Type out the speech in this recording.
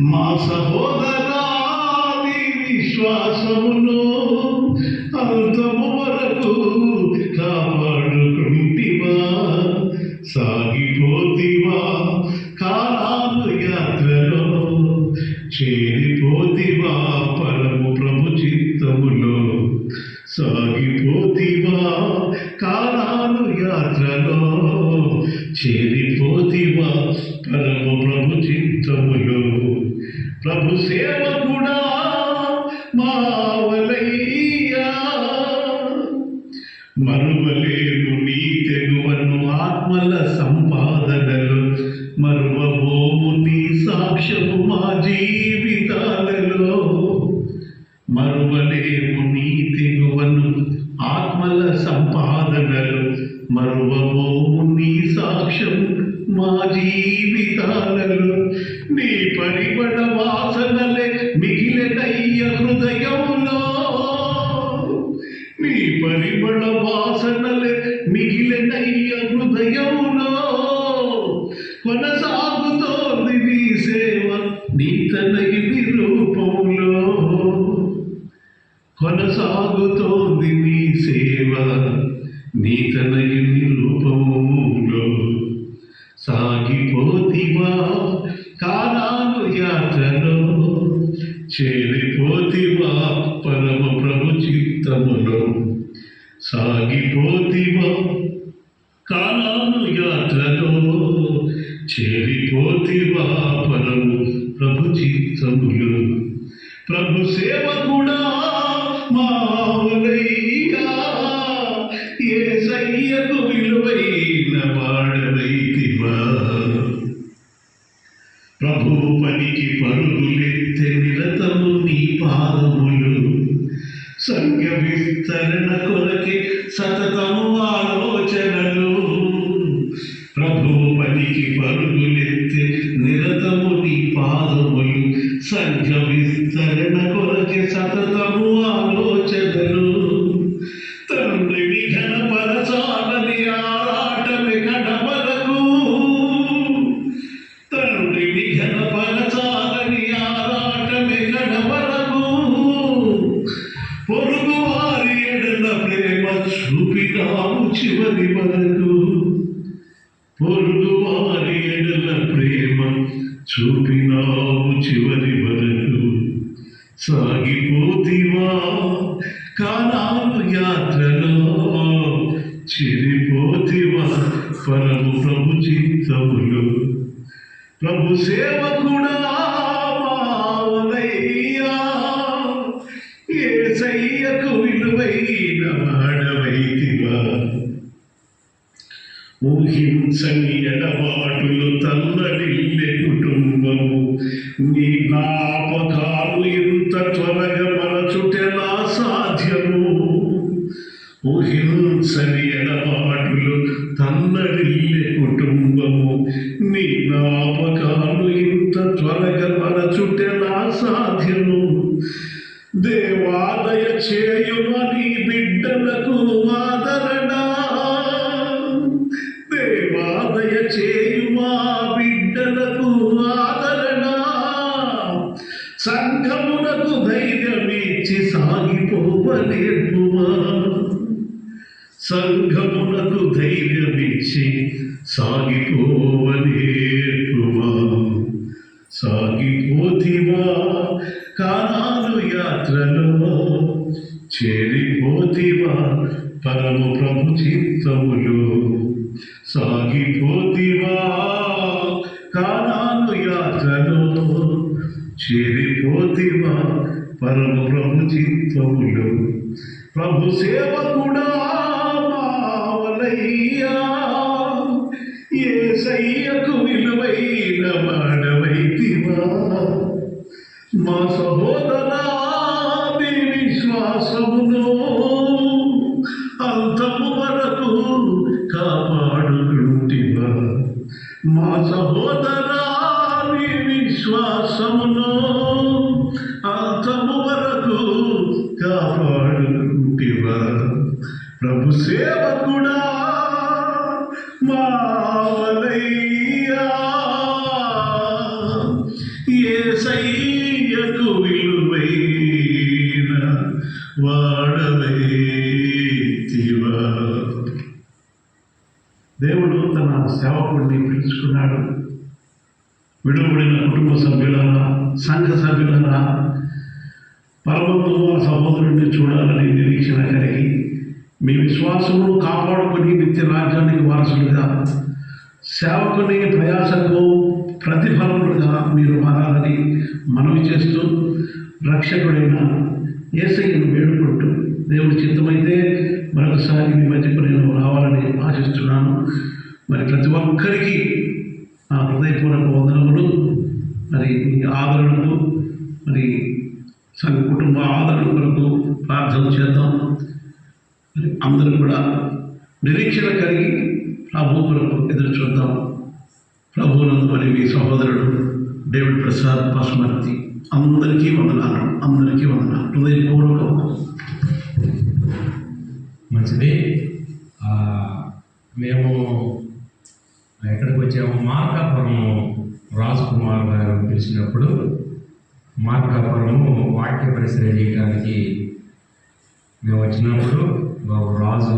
మా సహోదరాని విశ్వాసమును అంతము వరకు కాపాడుకుంటివా? సాగిపోతివా? కాలాలు యాత్రలో చే ప్రభు సేవకుడా మావలయ్యా. మరువలేను నీ తెగువను ఆత్మల సంపాదన. నీ పరిమళ వాసనలే మిగిలినయ్య హృదయంలో నీ పరిమళ వాసనలే మిగిలినయ్య హృదయంలో కొనసాగుతోంది నీ సేవ నీ తనగిరి రూపంలో కొనసాగుతోంది నీ సేవ నీ తనగిరి రూపంలో సాగిపోతివా కాలాలు యాత్రలో చేరిపోతివా పరమ ప్రభు చిత్తములో సాగిపోతివా కాలాలు యాత్రలో చేరిపోతివా పరము ప్రభు చిత్తములు ప్రభు సేవకుడా మావలయ్యా ఏ సయ్యకు విలువైన వాడవైతివా భూపనికి పరుగులెత్తే పరుగులెత్తె నిరతము నీ పాదములు. సంఘ విస్తరణ కొరకే సతతము ఆలోచనలు. ప్రభుపనికి పరుగులెత్తే నిరతము నీ పాదములు. సంఘ విస్తరణ కొరకే సతతము చూపినావు చివరి వరకు. పొరుగు వారి ఎడల ప్రేమ చూపినావు చివరి వరకు. సాగిపోతివా కాలాలు యాత్రలో? చెరిపోతివా పరము ప్రభు చిత్తములు? ప్రభు సేవ కూడా ఊహించని ఎడబాటులు తల్లడిల్లే కుటుంబము. నీ జ్ఞాపకాలు ఎంత త్వరగా మరచుటెలా సాధ్యము? ఊహించని ఎడబాటులు తల్లడిల్లే కుటుంబము. నీ జ్ఞాపకాలు ఇంత త్వరగా మరచుటెలా సాధ్యము? దేవాలయ చేయుమని బిడ్డలకు మా సాగిపోవలేకుమా సంఘమునకు ధైర్యమిచ్చి సాగిపోవలేకుమా సాగిపోతివా కాలాలు యాత్రలో చేరిపోతివా పరము ప్రభు చిత్తములు. సాగిపోతివా కాలాలు యాత్రలో చేరిపోతివా పరమ ప్రభు చిత్తములు. ప్రభు సేవకుడా మావలయ్యా. ఏ సయ్యకు విలువైన వాడవైతివా మా సహోదరా నీ విశ్వాసమును అంతము వరకు కాపాడుకుంటివా. మా సహోదరా నీ విశ్వాసమును అంతము వరకు కాపాడు కాపాడుకుంటివా ప్రభు సేవకుడా మావలయ్యా. ఏసయ్యకు విలువైన వాడవైతివా దేవుడు తన సేవకుడిని పిలుచుకున్నాడు. విడువబడిన కుటుంబ సభ్యులరా సంఘ సభ్యులరా పరమతో సహోదరుడిని చూడాలని నిరీక్షణ కలిగి మీ విశ్వాసమును కాపాడుకుని నిత్య రాజ్యానికి వారసులుగా సేవకుని ప్రయాసకు ప్రతిఫలములుగా మీరు మారాలని మనవి చేస్తూ రక్షకుడైన ఏసయ్యను వేడుకుంటూ దేవుడి చిత్తమైతే మరొకసారి మీ మధ్యకు నేను రావాలని ఆశిస్తున్నాను. మరి ప్రతి ఒక్కరికి నా హృదయపూర్వక వందనములు. మరి మీ ఆదరణకు మరి సంఘ కుటుంబ ఆదరణ కొరకు ప్రార్థన చేద్దాం. మరి అందరూ కూడా నిరీక్షణ కలిగి ప్రభు కొరకు ఎదురు చూద్దాం. ప్రభువునందు పని మీ సహోదరుడు డేవిడ్ ప్రసాద్ పశుమర్తి అందరికీ వందనాలు అందరికీ వందనాలు. హృదయపూర్వకం మంచిది. మేము ఎక్కడికి వచ్చాము మార్కాపురం రాజ్ కుమార్ గారు పిలిచినప్పుడు మార్కాపురము వాక్య పరిశీలన చేయడానికి మేము వచ్చినప్పుడు బాబు రాజు